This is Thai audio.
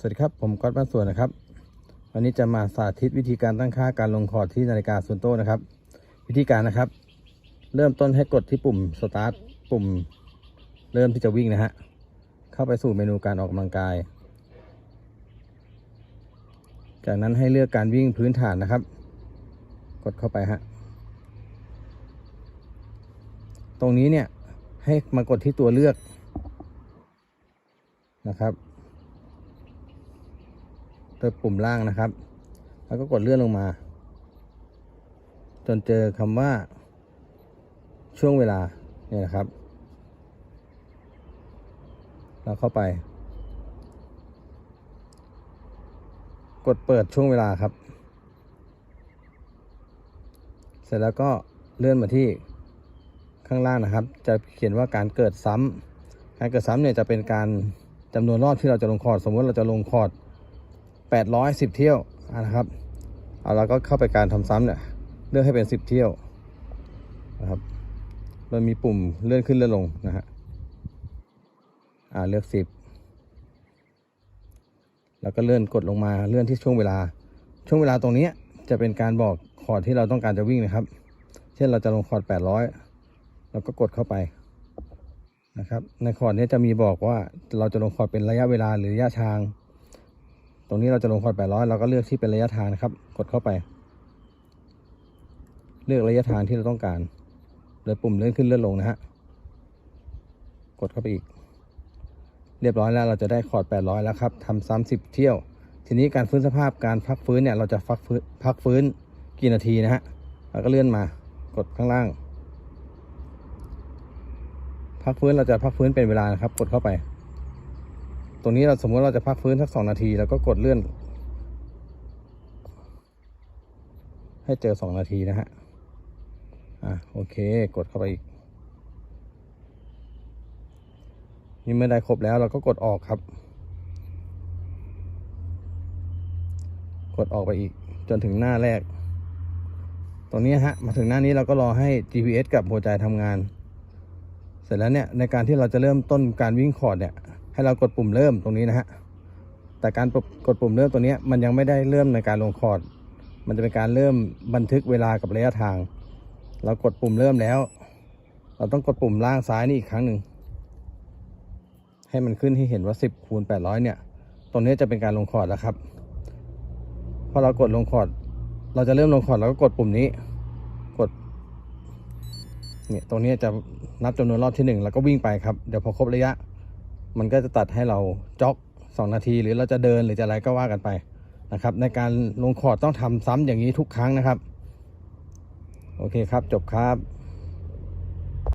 สวัสดีครับ ผมก๊อตบ้านสวนนะครับ วันนี้จะมาสาธิตวิธีการตั้งค่าการลงคอร์ดที่นาฬิกาส่วนโต้นะครับ วิธีการนะครับ เริ่มต้นให้กดที่ปุ่มสตาร์ทปุ่ม เริ่มที่จะวิ่งนะฮะเข้าไปสู่เมนูการออกกำลังกาย จากนั้นให้เลือกการวิ่งพื้นฐานนะครับ กดเข้าไปฮะตรงนี้เนี่ยให้มากดที่ตัวเลือกนะครับ โดยปุ่มล่างนะครับ แล้วก็กดเลื่อนลงมา จนเจอคำว่า ช่วงเวลาเนี่ยนะครับ เราเข้าไป กดเปิดช่วงเวลาครับ เสร็จแล้วก็เลื่อนมาที่ข้างล่างนะครับ จะเขียนว่าการเกิดซ้ำการเกิดซ้ำเนี่ยจะเป็นการจำนวนรอบที่เราจะลงคอร์ด สมมติเราจะลงคอร์ด 810 เที่ยวนะครับเอาเราก็เข้าไปการทำซ้ำเนี่ยเลือกให้เป็น 10 เที่ยวนะครับมันมีปุ่มเลื่อนขึ้นเลื่อนลงนะฮะอ่าเลือก 10 แล้วก็เลื่อนกดลงมาเลื่อนที่ช่วงเวลา ช่วงเวลาตรงนี้จะเป็นการบอกคอร์ดที่เราต้องการจะวิ่งนะครับ เช่นเราจะลงคอร์ด800เราก็กดเข้าไปนะครับในคอร์ดนี้จะมีบอกว่าเราจะลงคอร์ดเป็นระยะเวลาหรือระยะทาง ตรงนี้เราจะลงคอร์ด800 เราก็เลือกที่เป็นระยะทางนะครับ กดเข้าไป เลือกระยะทางที่เราต้องการ โดยปุ่มเลื่อนขึ้นเลื่อนลงนะฮะ กดเข้าไปอีก เรียบร้อยแล้วเราจะได้คอร์ด800 แล้วครับทำซ้ำ10เที่ยว ทีนี้การฟื้นสภาพการพักฟื้นเนี่ยเราจะพักฟื้นพักฟื้นกี่นาทีนะฮะ เราก็เลื่อนมากดข้างล่าง พักฟื้นเราจะพักฟื้นเป็นเวลานะครับ กดเข้าไป ตรงนี้เราสมมติเราจะพักฟื้นสักสองนาทีแล้วก็กดเลื่อน ให้เจอสองนาทีนะฮะ อะโอเค กดเข้าไปอีก นี่เมื่อได้ครบแล้วเราก็กดออกครับ กดออกไปอีก จนถึงหน้าแรก ตรงนี้ฮะ มาถึงหน้านี้เราก็รอให้ GPS กับหัวใจทำงาน เสร็จแล้วเนี่ยในการที่เราจะเริ่มต้นการวิ่งคอร์ดเนี่ย ให้เรากดปุ่มเริ่มตรงนี้นะฮะแต่การกดปุ่มเริ่มตัวนี้มันยังไม่ได้เริ่มในการลงคอร์ด มันจะเป็นการเริ่มบันทึกเวลากับระยะทาง เรากดปุ่มเริ่มแล้ว เราต้องกดปุ่มล่างซ้ายนี่อีกครั้งหนึ่งให้มันขึ้นให้เห็นว่า 10คูณ800 เนี่ย ตรงนี้จะเป็นการลงคอร์ดแล้วครับ พอเรากดลงคอร์ด เราจะเริ่มลงคอร์ดเราก็กดปุ่มนี้ กด เนี่ย ตรงนี้จะนับจำนวนรอบที่หนึ่งแล้วก็วิ่งไปครับ เดี๋ยวพอครบระยะ มันก็จะตัดให้เราจ็อกสองนาที หรือเราจะเดินหรือจะอะไรก็ว่ากันไปนะครับ ในการลงคอร์ดต้องทำซ้ำอย่างนี้ทุกครั้งนะครับ โอเคครับจบครับ